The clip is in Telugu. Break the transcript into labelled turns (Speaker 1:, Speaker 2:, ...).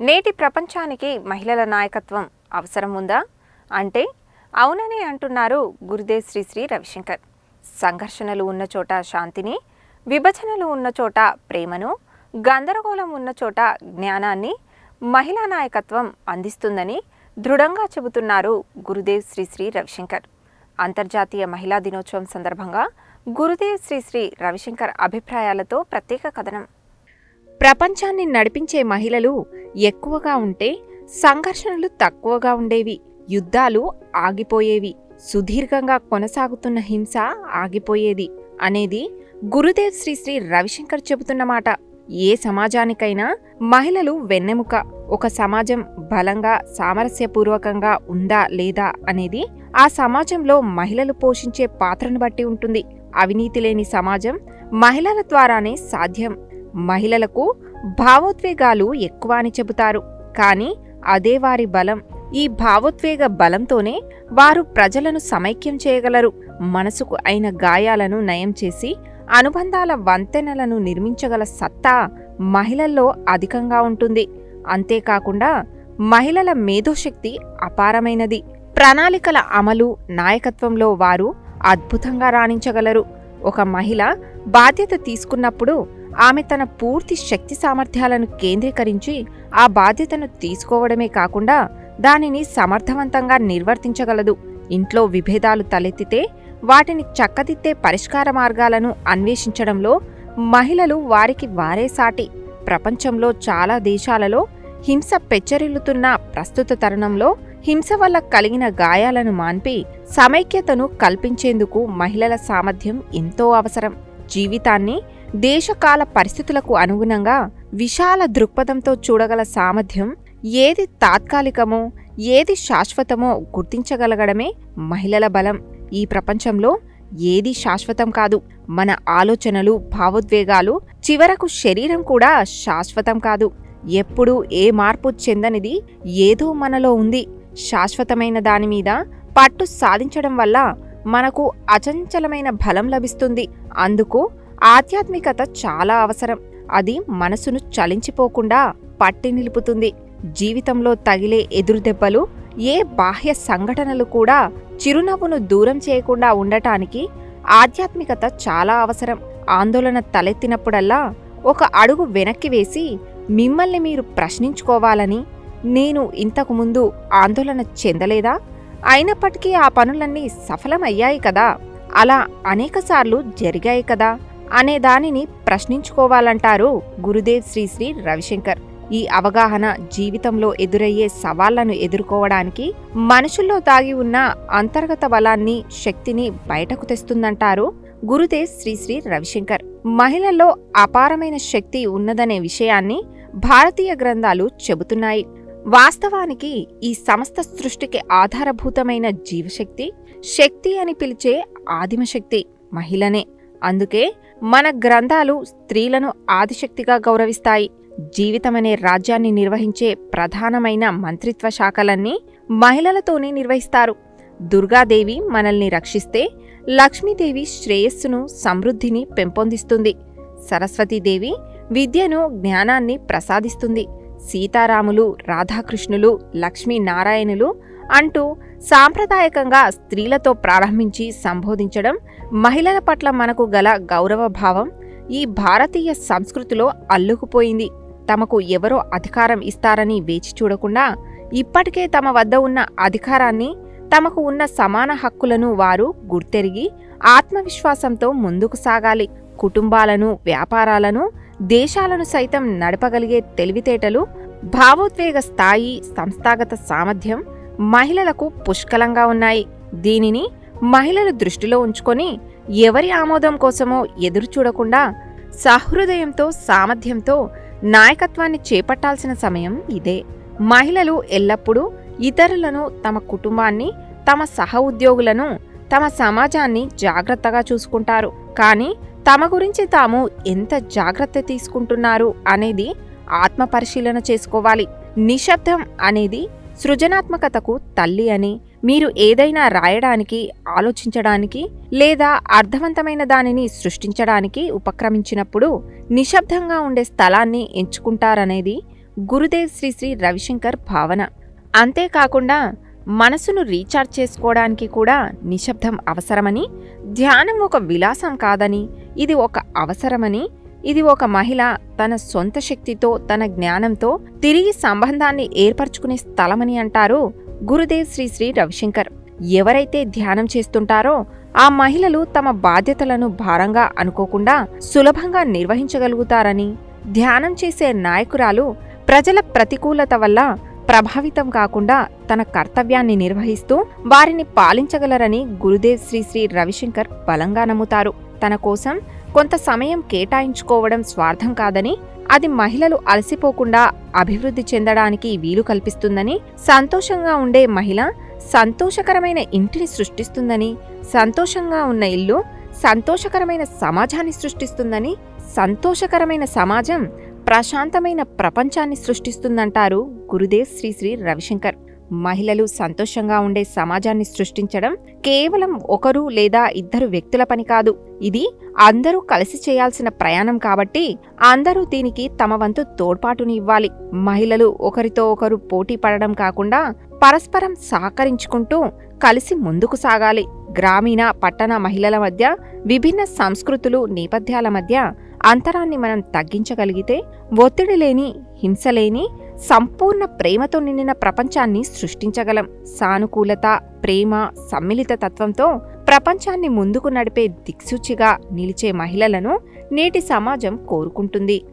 Speaker 1: నేటి ప్రపంచానికి మహిళల నాయకత్వం అవసరం ఉందా? అంటే అవుననే అంటున్నారు గురుదేవ్ శ్రీ శ్రీ రవిశంకర్. సంఘర్షణలు ఉన్న చోట శాంతిని విభజనలు ఉన్న చోట ప్రేమను గందరగోళం ఉన్న చోట జ్ఞానాన్ని మహిళా నాయకత్వం అందిస్తుందని దృఢంగా చెబుతున్నారు గురుదేవ్ శ్రీ శ్రీ రవిశంకర్. అంతర్జాతీయ మహిళా దినోత్సవం సందర్భంగా గురుదేవ్ శ్రీ శ్రీ రవిశంకర్ అభిప్రాయాలతో ప్రత్యేక కథనం. ప్రపంచాన్ని నడిపించే మహిళలు ఎక్కువగా ఉంటే సంఘర్షణలు తక్కువగా ఉండేవి యుద్ధాలు ఆగిపోయేవి సుదీర్ఘంగా కొనసాగుతున్న హింస ఆగిపోయేది అనేది గురుదేవ్ శ్రీ శ్రీ రవిశంకర్ చెబుతున్నమాట ఏ సమాజానికైనా మహిళలు వెన్నెముక ఒక సమాజం బలంగా సామరస్యపూర్వకంగా ఉందా లేదా అనేది ఆ సమాజంలో మహిళలు పోషించే పాత్రను బట్టి ఉంటుంది. అవినీతి లేని సమాజం మహిళల ద్వారానే సాధ్యం. మహిళలకు భావోద్వేగాలు ఎక్కువ అని చెబుతారు. కానీ అదే వారి బలం. ఈ భావోద్వేగ బలంతోనే వారు ప్రజలను సమైక్యం చేయగలరు. మనసుకు అయిన గాయాలను నయం చేసి అనుబంధాల వంతెనలను నిర్మించగల సత్తా మహిళల్లో అధికంగా ఉంటుంది. అంతేకాకుండా మహిళల మేధోశక్తి అపారమైనది. ప్రణాళికల అమలు నాయకత్వంలో వారు అద్భుతంగా రాణించగలరు. ఒక మహిళ బాధ్యత తీసుకున్నప్పుడు ఆమె తన పూర్తి శక్తి సామర్థ్యాలను కేంద్రీకరించి ఆ బాధ్యతను తీసుకోవడమే కాకుండా దానిని సమర్థవంతంగా నిర్వర్తించగలదు. ఇంట్లో విభేదాలు తలెత్తితే వాటిని చక్కదిద్దే పరిష్కార మార్గాలను అన్వేషించడంలో మహిళలు వారికి వారే సాటి. ప్రపంచంలో చాలా దేశాలలో హింస పెచ్చరిల్లుతున్న ప్రస్తుత తరుణంలో హింస వల్ల కలిగిన గాయాలను మాన్పి సమైక్యతను కల్పించేందుకు మహిళల సామర్థ్యం ఎంతో అవసరం. జీవితాన్ని దేశకాల పరిస్థితులకు అనుగుణంగా విశాల దృక్పథంతో చూడగల సామర్థ్యం ఏది తాత్కాలికమో ఏది శాశ్వతమో గుర్తించగలగడమే మహిళల బలం. ఈ ప్రపంచంలో ఏది శాశ్వతం కాదు. మన ఆలోచనలు భావోద్వేగాలు చివరకు శరీరం కూడా శాశ్వతం కాదు. ఎప్పుడూ ఏ మార్పు చెందనిది ఏదో మనలో ఉంది. శాశ్వతమైన దానిమీద పట్టు సాధించడం వల్ల మనకు అచంచలమైన బలం లభిస్తుంది. అందుకు ఆధ్యాత్మికత చాలా అవసరం. అది మనసును చలించిపోకుండా పట్టి నిలుపుతుంది. జీవితంలో తగిలే ఎదురుదెబ్బలు ఏ బాహ్య సంఘటనలు కూడా చిరునవ్వును దూరం చేయకుండా ఉండటానికి ఆధ్యాత్మికత చాలా అవసరం. ఆందోళన తలెత్తినప్పుడల్లా ఒక అడుగు వెనక్కి వేసి మిమ్మల్ని మీరు ప్రశ్నించుకోవాలని నేను ఇంతకు ముందు ఆందోళన చెందలేదా? అయినప్పటికీ ఆ పనులన్నీ సఫలమయ్యాయి కదా. అలా అనేకసార్లు జరిగాయి కదా. అనే దానిని ప్రశ్నించుకోవాలంటారు గురుదేవ్ శ్రీ శ్రీ రవిశంకర్. ఈ అవగాహన జీవితంలో ఎదురయ్యే సవాళ్ళను ఎదుర్కోవడానికి మనుషుల్లో దాగి ఉన్న అంతర్గత బలాన్ని శక్తిని బయటకు తెస్తుందంటారు గురుదేవ్ శ్రీ శ్రీ రవిశంకర్. మహిళల్లో అపారమైన శక్తి ఉన్నదనే విషయాన్ని భారతీయ గ్రంథాలు చెబుతున్నాయి. వాస్తవానికి ఈ సమస్త సృష్టికి ఆధారభూతమైన జీవశక్తి శక్తి అని పిలిచే ఆదిమశక్తి మహిళనే. అందుకే మన గ్రంథాలు స్త్రీలను ఆదిశక్తిగా గౌరవిస్తాయి. జీవితమనే రాజ్యాన్ని నిర్వహించే ప్రధానమైన మంత్రిత్వ శాఖలన్నీ మహిళలతోనే నిర్వహిస్తారు. దుర్గాదేవి మనల్ని రక్షిస్తే లక్ష్మీదేవి శ్రేయస్సును సమృద్ధిని పెంపొందిస్తుంది. సరస్వతీదేవి విద్యను జ్ఞానాన్ని ప్రసాదిస్తుంది. సీతారాములు రాధాకృష్ణులు లక్ష్మీనారాయణులు అంటూ సాంప్రదాయకంగా స్త్రీలతో ప్రారంభించి సంబోధించడం మహిళల పట్ల మనకు గల గౌరవ భావం ఈ భారతీయ సంస్కృతిలో అల్లుకుపోయింది. తమకు ఎవరో అధికారం ఇస్తారని వేచి చూడకుండా ఇప్పటికే తమ వద్ద ఉన్న అధికారాన్ని తమకు ఉన్న సమాన హక్కులను వారు గుర్తెరిగి ఆత్మవిశ్వాసంతో ముందుకు సాగాలి. కుటుంబాలను వ్యాపారాలను దేశాలను సైతం నడపగలిగే తెలివితేటలు భావోద్వేగ స్థాయి సంస్థాగత సామర్థ్యం మహిళలకు పుష్కలంగా ఉన్నాయి. దీనిని మహిళలు దృష్టిలో ఉంచుకొని ఎవరి ఆమోదం కోసమో ఎదురు చూడకుండా సహృదయంతో సామర్థ్యంతో నాయకత్వాన్ని చేపట్టాల్సిన సమయం ఇదే. మహిళలు ఎల్లప్పుడూ ఇతరులను తమ కుటుంబాన్ని తమ సహ ఉద్యోగులను తమ సమాజాన్ని జాగ్రత్తగా చూసుకుంటారు. కానీ తమ గురించి తాము ఎంత జాగ్రత్త తీసుకుంటున్నారు అనేది ఆత్మపరిశీలన చేసుకోవాలి. నిశ్శబ్దం అనేది సృజనాత్మకతకు తల్లి అని మీరు ఏదైనా రాయడానికి ఆలోచించడానికి లేదా అర్థవంతమైన దానిని సృష్టించడానికి ఉపక్రమించినప్పుడు నిశ్శబ్దంగా ఉండే స్థలాన్ని ఎంచుకుంటారనేది గురుదేవ్ శ్రీ శ్రీ రవిశంకర్ భావన. అంతేకాకుండా మనసును రీఛార్జ్ చేసుకోవడానికి కూడా నిశ్శబ్దం అవసరమని ధ్యానం ఒక విలాసం కాదని ఇది ఒక అవసరమని ఇది ఒక మహిళ తన సొంత శక్తితో తన జ్ఞానంతో తిరిగి సంబంధాన్ని ఏర్పరచుకునే స్థలమని అంటారు గురుదేవ్ శ్రీ శ్రీ రవిశంకర్. ఎవరైతే ధ్యానం చేస్తుంటారో ఆ మహిళలు తమ బాధ్యతలను భారంగా అనుకోకుండా సులభంగా నిర్వహించగలుగుతారని ధ్యానం చేసే నాయకురాలు ప్రజల ప్రతికూలత వల్ల ప్రభావితం కాకుండా తన కర్తవ్యాన్ని నిర్వహిస్తూ వారిని పాలించగలరని గురుదేవ్ శ్రీ శ్రీ రవిశంకర్ బలంగా నమ్ముతారు. తన కోసం కొంత సమయం కేటాయించుకోవడం స్వార్థం కాదని అది మహిళలు అలసిపోకుండా అభివృద్ధి చెందడానికి వీలు కల్పిస్తుందని సంతోషంగా ఉండే మహిళ సంతోషకరమైన ఇంటిని సృష్టిస్తుందని సంతోషంగా ఉన్న ఇల్లు సంతోషకరమైన సమాజాన్ని సృష్టిస్తుందని సంతోషకరమైన సమాజం ప్రశాంతమైన ప్రపంచాన్ని సృష్టిస్తుందంటారు గురుదేవ్ శ్రీ శ్రీ రవిశంకర్. మహిళలు సంతోషంగా ఉండే సమాజాన్ని సృష్టించడం కేవలం ఒకరు లేదా ఇద్దరు వ్యక్తుల పని కాదు. ఇది అందరూ కలిసి చేయాల్సిన ప్రయాణం కాబట్టి అందరూ దీనికి తమ వంతు తోడ్పాటుని ఇవ్వాలి. మహిళలు ఒకరితో ఒకరు పోటీ పడడం కాకుండా పరస్పరం సహకరించుకుంటూ కలిసి ముందుకు సాగాలి. గ్రామీణ పట్టణ మహిళల మధ్య విభిన్న సంస్కృతులు నేపథ్యాల మధ్య అంతరాన్ని మనం తగ్గించగలిగితే ఒత్తిడి లేని హింస లేని సంపూర్ణ ప్రేమతో నిండిన ప్రపంచాన్ని సృష్టించగలం. సానుకూలత ప్రేమ సమ్మిళిత తత్వంతో ప్రపంచాన్ని ముందుకు నడిపే దిక్సూచిగా నిలిచే మహిళలను నేటి సమాజం కోరుకుంటుంది.